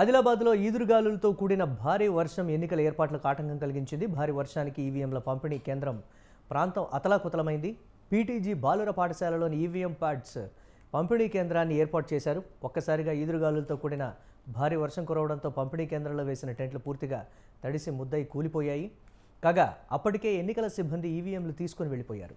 ఆదిలాబాద్లో ఈదురుగాలులతో కూడిన భారీ వర్షం ఎన్నికల ఏర్పాట్లకు ఆటంకం కలిగించింది. భారీ వర్షానికి ఈవీఎంల పంపిణీ కేంద్రం ప్రాంతం అతలాకుతలమైంది. పీటీజీ బాలుర పాఠశాలలోని ఈవీఎం ప్యాడ్స్ పంపిణీ కేంద్రాన్ని ఏర్పాటు చేశారు. ఒక్కసారిగా ఈదురుగాలులతో కూడిన భారీ వర్షం కురవడంతో పంపిణీ కేంద్రంలో వేసిన టెంట్లు పూర్తిగా తడిసి ముద్దయి కూలిపోయాయి. కాగా అప్పటికే ఎన్నికల సిబ్బంది ఈవీఎంలు తీసుకుని వెళ్ళిపోయారు.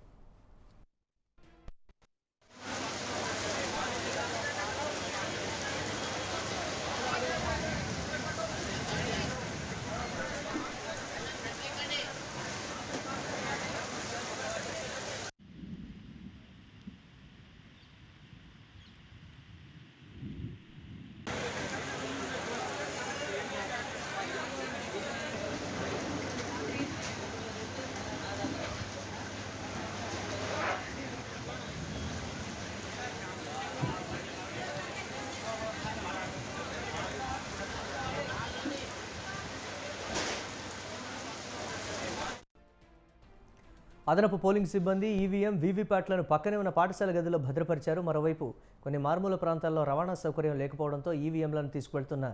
అదనపు పోలింగ్ సిబ్బంది ఈవీఎం వీవీప్యాట్లను పక్కనే ఉన్న పాఠశాల గదిలో భద్రపరిచారు. మరోవైపు కొన్ని మారుమూల ప్రాంతాల్లో రవాణా సౌకర్యం లేకపోవడంతో ఈవీఎంలను తీసుకువెళ్తున్న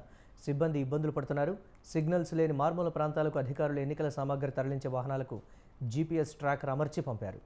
సిబ్బంది ఇబ్బందులు పడుతున్నారు. సిగ్నల్స్ లేని మారుమూల ప్రాంతాలకు అధికారులు ఎన్నికల సామాగ్రి తరలించే వాహనాలకు జీపీఎస్ ట్రాకర్ అమర్చి పంపారు.